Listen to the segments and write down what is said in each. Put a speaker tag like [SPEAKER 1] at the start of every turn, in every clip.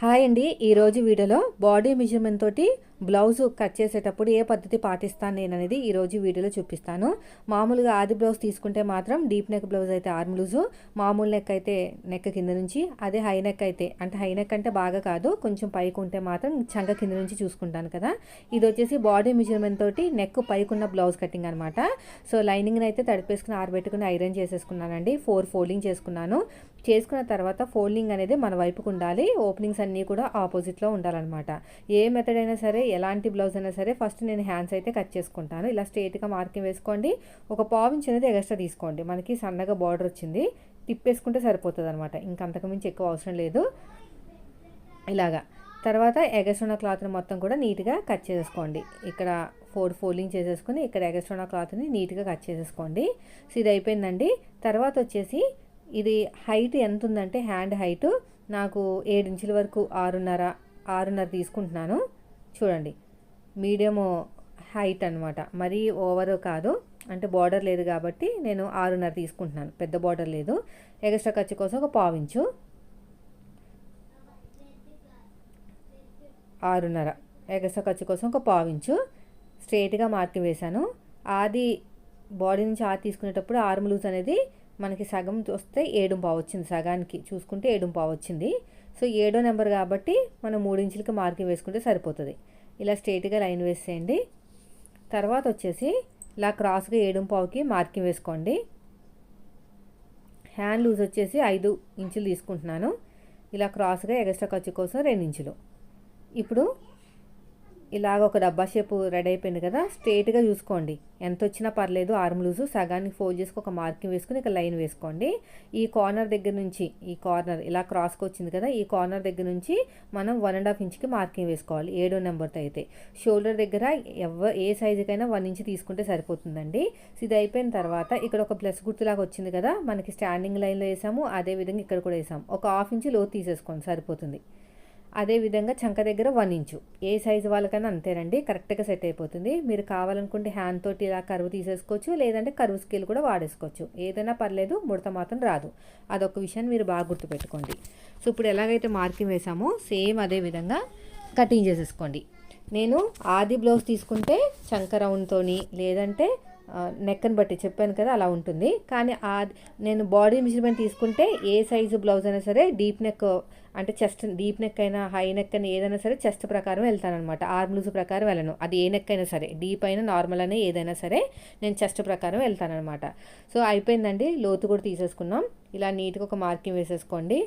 [SPEAKER 1] Hi అండి. ఈరోజు వీడియోలో బాడీ మెజర్మెంట్ తోటి బ్లౌజ్ కట్ చేసేటప్పుడు ఏ పద్ధతి పాటిస్తాను నేను అనేది ఈరోజు వీడియోలో చూపిస్తాను. మామూలుగా ఆది బ్లౌజ్ తీసుకుంటే మాత్రం డీప్ నెక్ బ్లౌజ్ అయితే ఆర్మ్ లూజు మామూలు నెక్ అయితే నెక్ కింద నుంచి అదే హై నెక్ అయితే అంటే హై నెక్ అంటే బాగా కాదు కొంచెం పైకి ఉంటే మాత్రం చంక కింద నుంచి చూసుకుంటాను కదా. ఇది వచ్చేసి బాడీ మెజర్మెంట్ తోటి నెక్ పైకి ఉన్న బ్లౌజ్ కటింగ్ అనమాట సో లైనింగ్ని అయితే తడిపేసుకుని ఆరబెట్టుకుని ఐరన్ చేసేసుకున్నానండి. ఫోర్ ఫోల్డింగ్ చేసుకున్నాను. చేసుకున్న తర్వాత ఫోల్డింగ్ అనేది మన వైపుకు ఉండాలి. ఓపెనింగ్స్ అన్నీ కూడా ఆపోజిట్లో ఉండాలన్నమాట. ఏ మెథడ్ అయినా సరే ఎలాంటి బ్లౌజ్ అయినా సరే ఫస్ట్ నేను హ్యాండ్స్ అయితే కట్ చేసుకుంటాను. ఇలా స్ట్రేట్గా మార్కింగ్ వేసుకోండి. ఒక పావించి అనేది ఎక్స్ట్రా తీసుకోండి. మనకి సన్నగా బార్డర్ వచ్చింది. తిప్పేసుకుంటే సరిపోతుంది అనమాట ఇంకంతకుమించి ఎక్కువ అవసరం లేదు. ఇలాగా. తర్వాత ఎగస్ట్రోనా క్లాత్ని మొత్తం కూడా నీట్గా కట్ చేసుకోండి ఇక్కడ ఫోర్ ఫోల్డింగ్ చేసేసుకుని ఇక్కడ ఎగస్ట్రోన క్లాత్ని నీట్గా కట్ చేసేసుకోండి. సో ఇది అయిపోయిందండి. తర్వాత వచ్చేసి ఇది హైట్ ఎంత ఉందంటే హ్యాండ్ హైట్ నాకు ఏడు ఇంచుల వరకు ఆరున్నర ఆరున్నర తీసుకుంటున్నాను. చూడండి. మీడియము హైట్ అనమాట మరీ ఓవర్ కాదు. అంటే బార్డర్ లేదు కాబట్టి నేను ఆరున్నర తీసుకుంటున్నాను. పెద్ద బార్డర్ లేదు. ఎగస్ట్రా ఖర్చు కోసం ఒక పావించు ఆరున్నర. ఎగస్ట్రా ఖర్చు కోసం ఒక పావించు స్ట్రేట్గా మార్కింగ్ వేశాను. ఆది బాడీ నుంచి ఆది తీసుకునేటప్పుడు ఆర్మ్ లూజ్ అనేది మనకి సగం వస్తే ఏడు పావు వచ్చింది. సగానికి చూసుకుంటే ఏడు పావు వచ్చింది. సో ఏడో నెంబర్ కాబట్టి మనం మూడించులకి మార్కింగ్ వేసుకుంటే సరిపోతుంది. ఇలా స్ట్రేట్గా లైన్ వేసేయండి. తర్వాత వచ్చేసి ఇలా క్రాస్గా ఏడు పావుకి మార్కింగ్ వేసుకోండి. హ్యాండ్ లూజ్ వచ్చేసి ఐదు ఇంచులు తీసుకుంటున్నాను. ఇలా క్రాస్గా ఎగస్ట్రా ఖర్చు కోసం రెండు ఇంచులు. ఇప్పుడు ఇలాగ ఒక డబ్బా షేప్ రెడీ అయిపోయింది కదా స్ట్రేట్గా చూసుకోండి. ఎంత వచ్చినా పర్లేదు ఆర్మ్ లూజు సగానికి ఫోల్డ్ చేసుకుని ఒక మార్కింగ్ వేసుకుని ఇక లైన్ వేసుకోండి. ఈ కార్నర్ దగ్గర నుంచి ఈ కార్నర్ ఇలా క్రాస్కి వచ్చింది కదా ఈ కార్నర్ దగ్గర నుంచి మనం వన్ అండ్ హాఫ్ ఇంచ్కి మార్కింగ్ వేసుకోవాలి ఏడో నెంబర్తో అయితే. షోల్డర్ దగ్గర ఎవ ఏ సైజుకైనా వన్ ఇంచ్ తీసుకుంటే సరిపోతుందండి. ఇది అయిపోయిన తర్వాత ఇక్కడ ఒక ప్లస్ గుర్తులాగా వచ్చింది కదా మనకి స్టాండింగ్ లైన్లో వేసాము అదేవిధంగా ఇక్కడ కూడా వేసాము. ఒక హాఫ్ ఇంచ్లో తీసేసుకోండి సరిపోతుంది. అదేవిధంగా చంక దగ్గర వన్ ఇంచు. ఏ సైజు వాళ్ళకైనా అంతేనండి కరెక్ట్గా సెట్ అయిపోతుంది. మీరు కావాలనుకుంటే హ్యాండ్ తోటి ఇలా కరువు తీసేసుకోవచ్చు లేదంటే కరువు స్కేల్ కూడా వాడేసుకోవచ్చు. ఏదైనా పర్లేదు ముడత మాత్రం రాదు. అదొక విషయాన్ని మీరు బాగా గుర్తుపెట్టుకోండి. సో ఇప్పుడు ఎలాగైతే మార్కింగ్ వేసామో సేమ్ అదే విధంగా కటింగ్ చేసేసుకోండి. నేను ఆది బ్లౌజ్ తీసుకుంటే చంక రౌండ్తోని లేదంటే నెక్ని బట్టి చెప్పాను కదా అలా ఉంటుంది. కానీ ఆ నేను బాడీ మెజర్మెంట్ తీసుకుంటే ఏ సైజు బ్లౌజ్ అయినా సరే డీప్ నెక్ అంటే చెస్ట్ డీప్ నెక్ అయినా హై నెక్ అయినా ఏదైనా సరే చెస్ట్ ప్రకారం వెళ్తానమాట ఆర్మ్ లూజ్ ప్రకారం వెళ్ళను. అది ఏ నెక్ అయినా సరే డీప్ అయినా నార్మల్ అయినా ఏదైనా సరే నేను చెస్ట్ ప్రకారం వెళ్తానమాట సో అయిపోయిందండి. లోతు కూడా తీసేసుకున్నాం. ఇలా నీట్గా ఒక మార్కింగ్ వేసేసుకోండి.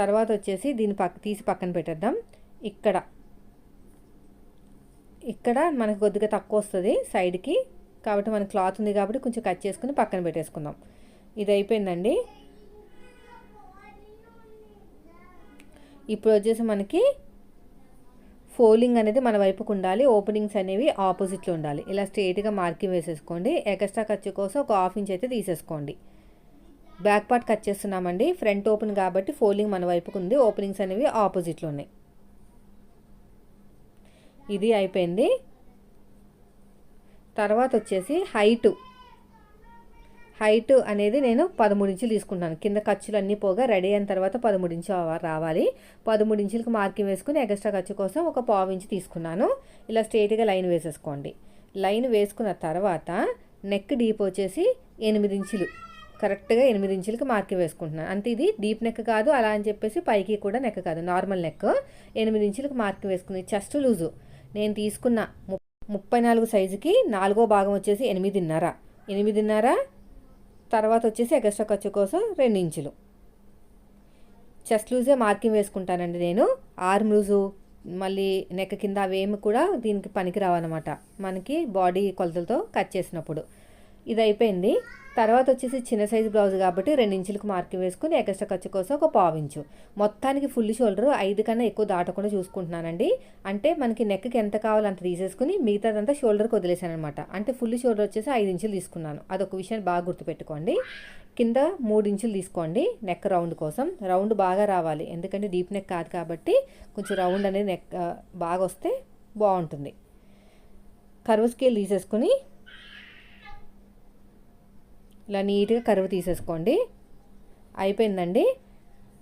[SPEAKER 1] తర్వాత వచ్చేసి దీన్ని పక్క తీసి పక్కన పెట్టేద్దాం. ఇక్కడ ఇక్కడ మనకు కొద్దిగా తక్కువ వస్తుంది సైడ్కి. కాబట్టి మన క్లాత్ ఉంది కాబట్టి కొంచెం కట్ చేసుకుని పక్కన పెట్టేసుకుందాం. ఇది అయిపోయిందండి. ఇప్పుడు వచ్చేసి మనకి ఫోలింగ్ అనేది మన వైపుకు ఉండాలి. ఓపెనింగ్స్ అనేవి ఆపోజిట్లో ఉండాలి. ఇలా స్ట్రేట్గా మార్కింగ్ వేసేసుకోండి. ఎక్స్ట్రా ఖర్చు కోసం ఒక హాఫ్ ఇంచ్ అయితే తీసేసుకోండి. బ్యాక్ పార్ట్ కట్ చేస్తున్నామండి. ఫ్రంట్ ఓపెన్ కాబట్టి ఫోల్డింగ్ మన వైపుకు ఉంది. ఓపెనింగ్స్ అనేవి ఆపోజిట్లో ఉన్నాయి. ఇది అయిపోయింది. తర్వాత వచ్చేసి హైటు హైట్ అనేది నేను పదమూడు ఇంచులు తీసుకుంటాను కింద ఖర్చులు అన్నీ పోగా రెడీ అయిన తర్వాత పదమూడు ఇంచు రావాలి. పదమూడు ఇంచులకు మార్కింగ్ వేసుకుని ఎక్స్ట్రా ఖర్చు కోసం ఒక పావు ఇంచు తీసుకున్నాను. ఇలా స్ట్రేట్గా లైన్ వేసేసుకోండి. లైన్ వేసుకున్న తర్వాత నెక్ డీప్ వచ్చేసి ఎనిమిది ఇంచులు. కరెక్ట్గా ఎనిమిది ఇంచులకి మార్కింగ్ వేసుకుంటున్నాను అంటే ఇది డీప్ నెక్ కాదు. అలా అని చెప్పేసి పైకి కూడా నెక్ కాదు. నార్మల్ నెక్ ఎనిమిది ఇంచులకు మార్కింగ్ వేసుకుని చెస్ట్ లూజు నేను తీసుకున్న ముప్పై నాలుగు సైజుకి నాలుగో భాగం వచ్చేసి ఎనిమిదిన్నర. ఎనిమిదిన్నర తర్వాత వచ్చేసి ఎగస్ట్రా ఖర్చు కోసం రెండు ఇంచులు చెస్ట్ లూజే మార్కింగ్ వేసుకుంటానండి నేను. ఆర్మ్ లూజు మళ్ళీ నెక్ కింద అవేమి కూడా దీనికి పనికి రావన్నమాట మనకి బాడీ కొలతలతో కట్ చేసినప్పుడు. ఇది అయిపోయింది తర్వాత వచ్చేసి చిన్న సైజు బ్లౌజ్ కాబట్టి రెండు ఇంచులకు మార్కింగ్ వేసుకుని ఎక్స్ట్రా ఖర్చు కోసం ఒక పావించు మొత్తానికి ఫుల్ షోల్డర్ ఐదు కన్నా ఎక్కువ దాటకుండా చూసుకుంటున్నానండి. అంటే మనకి నెక్కి ఎంత కావాలో అంత తీసేసుకుని మిగతాదంతా షోల్డర్కి వదిలేసాను అనమాట అంటే ఫుల్ షోల్డర్ వచ్చేసి ఐదు ఇంచులు తీసుకున్నాను. అదొక విషయాన్ని బాగా గుర్తుపెట్టుకోండి. కింద మూడు ఇంచులు తీసుకోండి నెక్ రౌండ్ కోసం. రౌండ్ బాగా రావాలి. ఎందుకంటే డీప్ నెక్ కాదు కాబట్టి కొంచెం రౌండ్ అనేది నెక్ బాగా వస్తే బాగుంటుంది. కర్వ్ స్కేల్ తీసేసుకుని ఇలా నీట్గా కరువు తీసేసుకోండి. అయిపోయిందండి.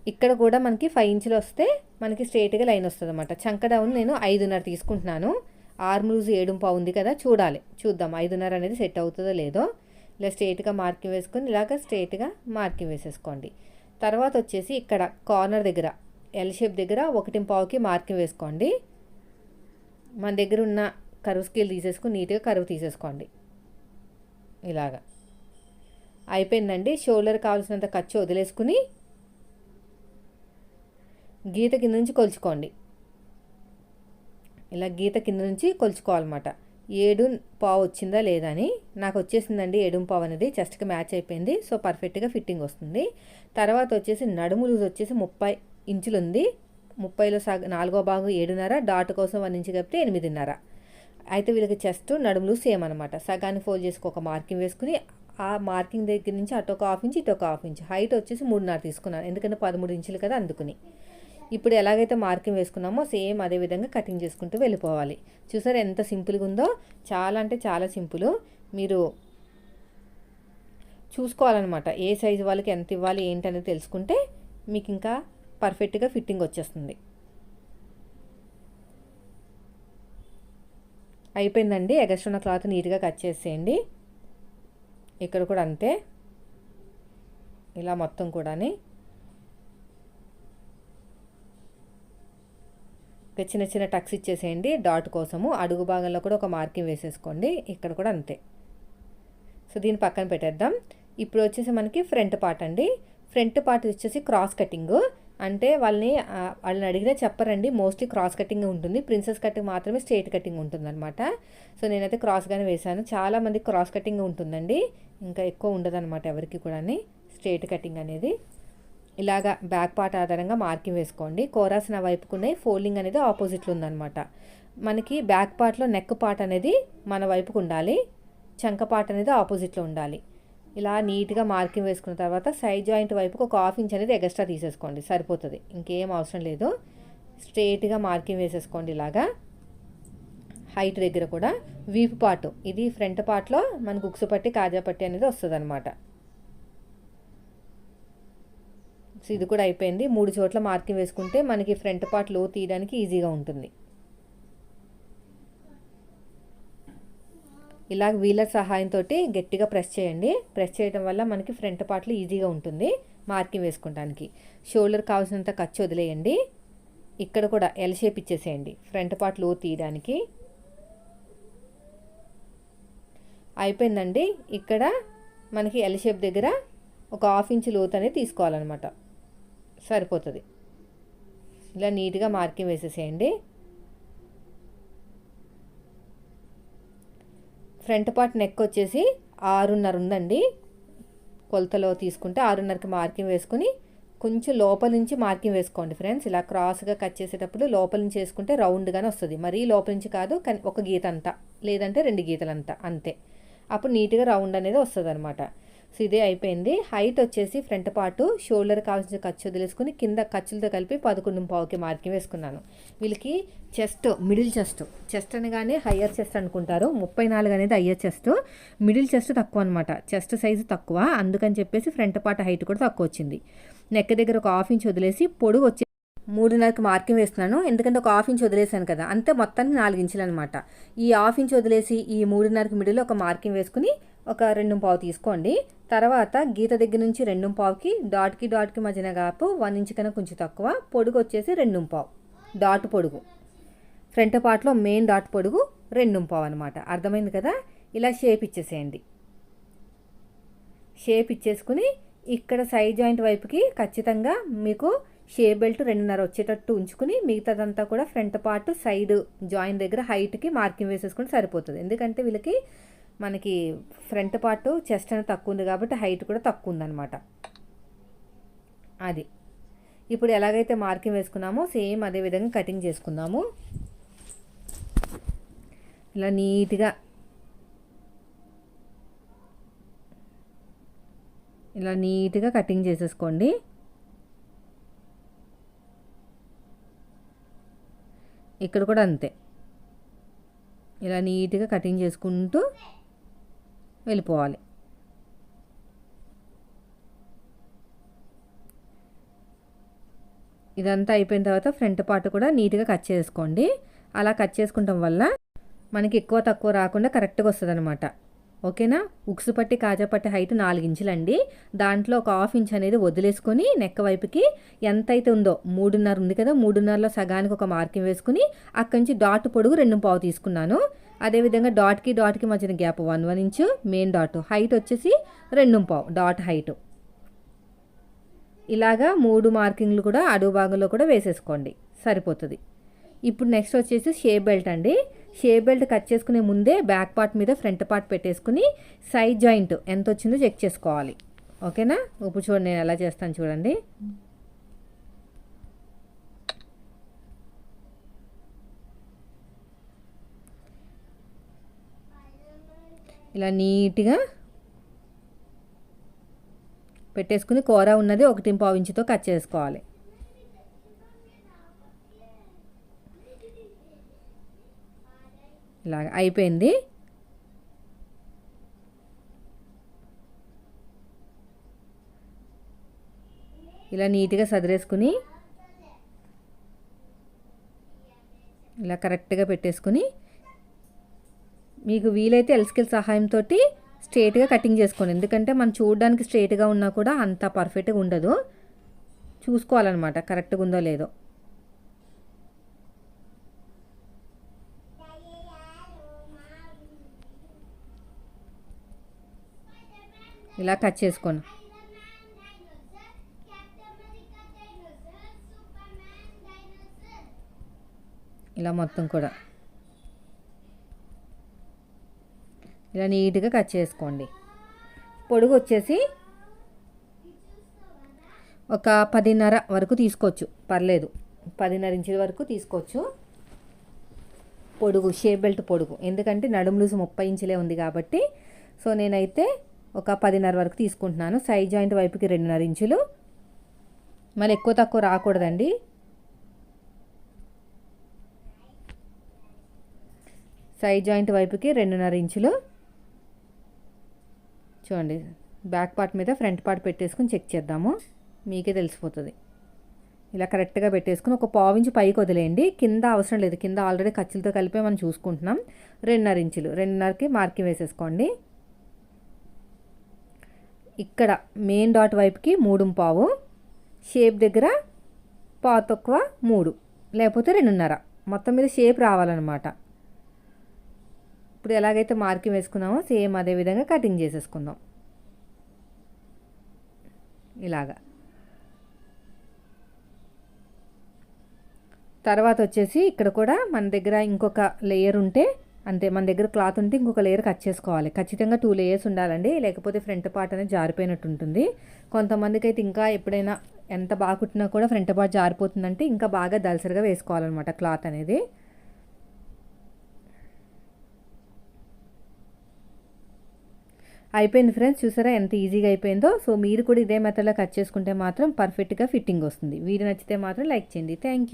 [SPEAKER 1] ఇక్కడ కూడా మనకి ఫైవ్ ఇంచులు వస్తే మనకి స్ట్రేట్గా లైన్ వస్తుంది అనమాట చంక డౌన్ నేను ఐదున్నర తీసుకుంటున్నాను. ఆర్మ్ లూజ్ ఏడు ఉంది కదా చూడాలి. చూద్దాం ఐదున్నర అనేది సెట్ అవుతుందో లేదో. ఇలా స్ట్రేట్గా మార్కింగ్ వేసుకొని ఇలాగ స్ట్రేట్గా మార్కింగ్ వేసేసుకోండి. తర్వాత వచ్చేసి ఇక్కడ కార్నర్ దగ్గర ఎల్ షేప్ దగ్గర ఒకటి పావుకి మార్కింగ్ వేసుకోండి. మన దగ్గర ఉన్న కరువు స్కేల్ తీసేసుకుని నీట్గా కరువు తీసేసుకోండి. ఇలాగా. అయిపోయిందండి. షోల్డర్ కావాల్సినంత ఖర్చు వదిలేసుకుని గీత కింద నుంచి కొలుచుకోండి. ఇలా గీత కింద నుంచి కొలుచుకోవాలన్నమాట. ఏడు పావు వచ్చిందా లేదా అని. నాకు వచ్చేసిందండి ఏడు పావు అనేది. చెస్ట్కి మ్యాచ్ అయిపోయింది. సో పర్ఫెక్ట్గా ఫిట్టింగ్ వస్తుంది. తర్వాత వచ్చేసి నడుము లూజ్ వచ్చేసి ముప్పై ఇంచులు ఉంది. ముప్పైలో సగ నాలుగో భాగం ఏడున్నర డాట్ కోసం వన్ ఇంచు కలిపితే ఎనిమిదిన్నర. అయితే వీళ్ళకి చెస్ట్ నడుములు సేమ్ అనమాట సగాన్ని ఫోల్డ్ చేసుకు ఒక మార్కింగ్ వేసుకుని ఆ మార్కింగ్ దగ్గర నుంచి అటు ఒక హాఫ్ ఇంచ్ ఇటు ఒక హాఫ్ ఇంచ్. హైట్ వచ్చేసి మూడున్నర తీసుకున్నాను. ఎందుకంటే పదమూడు ఇంచులు కదా అందుకుని. ఇప్పుడు ఎలాగైతే మార్కింగ్ వేసుకున్నామో సేమ్ అదే విధంగా కటింగ్ చేసుకుంటూ వెళ్ళిపోవాలి. చూసారు ఎంత సింపుల్గా ఉందో? చాలా అంటే చాలా సింపుల్. మీరు చూసుకోవాలన్నమాట. ఏ సైజు వాళ్ళకి ఎంత ఇవ్వాలి ఏంటనేది తెలుసుకుంటే మీకు ఇంకా పర్ఫెక్ట్గా ఫిట్టింగ్ వచ్చేస్తుంది. అయిపోయిందండి. ఎగస్ట్రున్న క్లాత్ నీట్గా కట్ చేసేయండి. ఇక్కడ కూడా అంతే. ఇలా మొత్తం కూడాని. చిన్న చిన్న టక్స్ ఇచ్చేసేయండి డాట్ కోసము. అడుగు భాగంలో కూడా ఒక మార్కింగ్ వేసేసుకోండి. ఇక్కడ కూడా అంతే. సో దీన్ని పక్కన పెట్టేద్దాం. ఇప్పుడు వచ్చేసి మనకి ఫ్రంట్ పార్ట్ అండి. ఫ్రంట్ పార్ట్ వచ్చేసి క్రాస్ కటింగ్. అంటే వాళ్ళని వాళ్ళని అడిగినా చెప్పరండి. మోస్ట్లీ క్రాస్ కటింగ్ ఉంటుంది. ప్రిన్సెస్ కటింగ్ మాత్రమే స్ట్రేట్ కటింగ్ ఉంటుందన్నమాట. సో నేనైతే క్రాస్గానే వేశాను. చాలామంది క్రాస్ కటింగ్ ఉంటుందండి. ఇంకా ఎక్కువ ఉండదన్నమాట ఎవరికి కూడా స్ట్రేట్ కటింగ్ అనేది. ఇలాగా బ్యాక్ పార్ట్ ఆధారంగా మార్కింగ్ వేసుకోండి. కోరాసిన వైపుకునే ఫోల్డింగ్ అనేది ఆపోజిట్లో ఉందన్నమాట. మనకి బ్యాక్ పార్ట్లో నెక్ పార్ట్ అనేది మన వైపుకు ఉండాలి. చంక పార్ట్ అనేది ఆపోజిట్లో ఉండాలి. ఇలా నీట్గా మార్కింగ్ వేసుకున్న తర్వాత సైడ్ జాయింట్ వైపుకి ఒక హాఫ్ ఇంచ్ అనేది ఎక్స్ట్రా తీసేసుకోండి. సరిపోతుంది. ఇంకేం అవసరం లేదు. స్ట్రేట్గా మార్కింగ్ వేసేసుకోండి ఇలాగా. హైట్ దగ్గర కూడా. వీపు పార్ట్. ఇది ఫ్రంట్ పార్ట్లో మనకు గుక్సు పట్టి కాజా పట్టి అనేది వస్తుంది అనమాట సో ఇది కూడా అయిపోయింది. మూడు చోట్ల మార్కింగ్ వేసుకుంటే మనకి ఫ్రంట్ పార్ట్లో తీయడానికి ఈజీగా ఉంటుంది. ఇలా వీలర్ సహాయంతో గట్టిగా ప్రెస్ చేయండి. ప్రెస్ చేయడం వల్ల మనకి ఫ్రంట్ పార్ట్లో ఈజీగా ఉంటుంది మార్కింగ్ వేసుకోవడానికి షోల్డర్ కావాల్సినంత ఖర్చు వదిలేయండి. ఇక్కడ కూడా ఎల్ షేప్ ఇచ్చేసేయండి. ఫ్రంట్ పార్ట్లో తీయడానికి. అయిపోయిందండి. ఇక్కడ మనకి ఎల్ షేప్ దగ్గర ఒక హాఫ్ ఇంచ్ లోతు అనేది తీసుకోవాలన్నమాట. సరిపోతుంది. ఇలా నీట్గా మార్కింగ్ వేసేసేయండి. ఫ్రంట్ పార్ట్ నెక్ వచ్చేసి ఆరున్నర ఉందండి. కొలతలో తీసుకుంటే ఆరున్నరకి మార్కింగ్ వేసుకుని కొంచెం లోపల నుంచి మార్కింగ్ వేసుకోండి ఫ్రెండ్స్. ఇలా క్రాస్గా కట్ చేసేటప్పుడు లోపల నుంచి వేసుకుంటే రౌండ్గానే వస్తుంది. మరీ లోపల నుంచి కాదు కానీ ఒక గీత అంతా. లేదంటే రెండు గీతలంతా. అంతే. అప్పుడు నీట్గా రౌండ్ అనేది వస్తుంది అనమాట సో ఇదే అయిపోయింది. హైట్ వచ్చేసి ఫ్రంట్ పార్ట్ షోల్డర్ కావాల్సిన ఖర్చు వదిలేసుకుని కింద ఖర్చులతో కలిపి పదకొండు పావుకి మార్కింగ్ వేసుకున్నాను. వీళ్ళకి చెస్ట్ మిడిల్ చెస్ట్ చెస్ట్ అనగానే హయ్యర్ చెస్ట్ అనుకుంటారు. ముప్పై నాలుగు అనేది హయ్యర్ చెస్ట్. మిడిల్ చెస్ట్ తక్కువ అనమాట చెస్ట్ సైజు తక్కువ. అందుకని చెప్పేసి ఫ్రంట్ పార్ట్ హైట్ కూడా తక్కువ వచ్చింది. నెక్ దగ్గర ఒక హాఫ్ ఇంచ్ వదిలేసి పొడుగు వచ్చి మూడున్నరకి మార్కింగ్ వేస్తున్నాను. ఎందుకంటే ఒక హాఫ్ ఇంచ్ వదిలేసాను కదా. అంతే మొత్తానికి నాలుగు ఇంచులు అనమాట ఈ హాఫ్ ఇంచ్ వదిలేసి ఈ మూడున్నరకి మిడిల్ ఒక మార్కింగ్ వేసుకుని ఒక రెండు పావు తీసుకోండి. తర్వాత గీత దగ్గర నుంచి రెండు పావుకి డాట్కి డాట్కి మధ్యన కాపు వన్ ఇంచ్ కన్నా కొంచెం తక్కువ పొడుగు వచ్చేసి రెండు పావు. డాట్ పొడుగు. ఫ్రంట్ పార్ట్లో మెయిన్ డాట్ పొడుగు రెండు పావు అనమాట అర్థమైంది కదా? ఇలా షేప్ ఇచ్చేసేయండి. షేప్ ఇచ్చేసుకుని ఇక్కడ సైడ్ జాయింట్ వైపుకి ఖచ్చితంగా మీకు షేప్ బెల్ట్ రెండున్నర వచ్చేటట్టు ఉంచుకుని మిగతాదంతా కూడా ఫ్రంట్ పార్ట్ సైడ్ జాయింట్ దగ్గర హైట్కి మార్కింగ్ వేసేసుకుని సరిపోతుంది. ఎందుకంటే వీళ్ళకి మనకి ఫ్రంట్ పార్ట్ చెస్ట్ అనేది తక్కువ ఉంది కాబట్టి హైట్ కూడా తక్కువ ఉందన్నమాట. అది. ఇప్పుడు ఎలాగైతే మార్కింగ్ వేసుకున్నామో సేమ్ అదే విధంగా కటింగ్ చేసుకుందాము. ఇలా నీట్గా ఇలా నీట్గా కటింగ్ చేసేసుకోండి. ఇక్కడ కూడా అంతే. ఇలా నీట్గా కటింగ్ చేసుకుంటూ వెళ్ళిపోవాలి. ఇదంతా అయిపోయిన తర్వాత ఫ్రంట్ పార్ట్ కూడా నీట్గా కట్ చేసుకోండి. అలా కట్ చేసుకుంటాం వల్ల మనకి ఎక్కువ తక్కువ రాకుండా కరెక్ట్గా వస్తుంది అనమాట ఓకేనా? ఉక్సు పట్టి కాజా పట్టి హైట్ నాలుగు ఇంచులండి దాంట్లో ఒక హాఫ్ ఇంచ్ అనేది వదిలేసుకొని నెక్క వైపుకి ఎంత అయితే ఉందో మూడున్నర ఉంది కదా మూడున్నరలో సగానికి ఒక మార్కింగ్ వేసుకుని అక్కడి నుంచి డాట్ పొడుగు రెండు పావు తీసుకున్నాను. అదేవిధంగా డాట్కి డాట్కి మధ్యన gap one one inch main dot height వచ్చేసి రెండు పావు డాట్ హైట్ ఇలాగా మూడు మార్కింగ్లు కూడా అడుగు భాగంలో కూడా వేసేసుకోండి. సరిపోతుంది. ఇప్పుడు నెక్స్ట్ వచ్చేసి షేప్ బెల్ట్ అండి. షేప్ బెల్ట్ కట్ చేసుకునే ముందే బ్యాక్ పార్ట్ మీద ఫ్రంట్ పార్ట్ పెట్టేసుకుని సైడ్ జాయింట్ ఎంత వచ్చిందో చెక్ చేసుకోవాలి. ఓకేనా ఇప్పుడు చూడండి నేను ఎలా చేస్తాను చూడండి. ఇలా నీట్గా పెట్టేసుకుని కూర ఉన్నది ఒకటి పావు ఇంచుతో కట్ చేసుకోవాలి. ఇలాగ అయిపోయింది. ఇలా నీట్గా సదిరేసుకుని ఇలా కరెక్ట్గా పెట్టేసుకుని మీకు వీలైతే ఎల్స్కిల్ సహాయంతో స్ట్రేట్గా కటింగ్ చేసుకోండి. ఎందుకంటే మనం చూడడానికి స్ట్రేట్గా ఉన్నా కూడా అంత పర్ఫెక్ట్గా ఉండదు. చూసుకోవాలన్నమాట కరెక్ట్గా ఉందో లేదో. ఇలా కట్ చేసుకోండి. ఇలా మొత్తం కూడా. ఇలా నీట్గా కట్ చేసుకోండి. పొడుగు వచ్చేసి ఒక పదిన్నర వరకు తీసుకోవచ్చు. పర్లేదు. పదిన్నర ఇంచుల వరకు తీసుకోవచ్చు. పొడుగు షేప్ బెల్ట్ పొడుగు. ఎందుకంటే నడుము లూజు ముప్పై ఇంచులే ఉంది కాబట్టి. సో నేనైతే ఒక పదిన్నర వరకు తీసుకుంటున్నాను. సైజ్ జాయింట్ వైపుకి రెండున్నర ఇంచులు. మళ్ళీ ఎక్కువ తక్కువ రాకూడదండి. సైజ్ జాయింట్ వైపుకి రెండున్నర ఇంచులు. చూడండి బ్యాక్ పార్ట్ మీద ఫ్రంట్ పార్ట్ పెట్టేసుకుని చెక్ చేద్దాము. మీకే తెలిసిపోతుంది. ఇలా కరెక్ట్గా పెట్టేసుకుని ఒక పావు ఇంచు పైకి వదిలేయండి. కింద అవసరం లేదు. కింద ఆల్రెడీ ఖర్చులతో కలిపి మనం చూసుకుంటున్నాం. రెండున్నర ఇంచులు. రెండున్నరకి మార్కింగ్ వేసేసుకోండి. ఇక్కడ మెయిన్ డాట్ వైపుకి మూడు పావు. షేప్ దగ్గర పా తక్కువ మూడు. లేకపోతే రెండున్నర. మొత్తం మీద షేప్ రావాలన్నమాట. ఇప్పుడు ఎలాగైతే మార్కింగ్ వేసుకున్నామో సేమ్ అదే విధంగా కటింగ్ చేసేసుకుందాం. ఇలాగా. తర్వాత వచ్చేసి ఇక్కడ కూడా మన దగ్గర ఇంకొక లేయర్ ఉంటే అంతే మన దగ్గర క్లాత్ ఉంటే ఇంకొక లేయర్ కట్ చేసుకోవాలి. ఖచ్చితంగా టూ లేయర్స్ ఉండాలండి. లేకపోతే ఫ్రంట్ పార్ట్ అనేది జారిపోయినట్టు ఉంటుంది. కొంతమందికి అయితే ఇంకా ఎప్పుడైనా ఎంత బాగా కుట్టినా కూడా ఫ్రంట్ పార్ట్ జారిపోతుందంటే ఇంకా బాగా దలసరిగా వేసుకోవాలన్నమాట క్లాత్ అనేది. అయిపోయింది ఫ్రెండ్స్ చూసారా ఎంత ఈజీగా అయిపోయిందో? సో మీరు కూడా ఇదే మెథడ్లో కట్ చేసుకుంటే మాత్రం పర్ఫెక్ట్గా ఫిట్టింగ్ వస్తుంది. వీడియో నచ్చితే మాత్రం లైక్ చేయండి. Thank you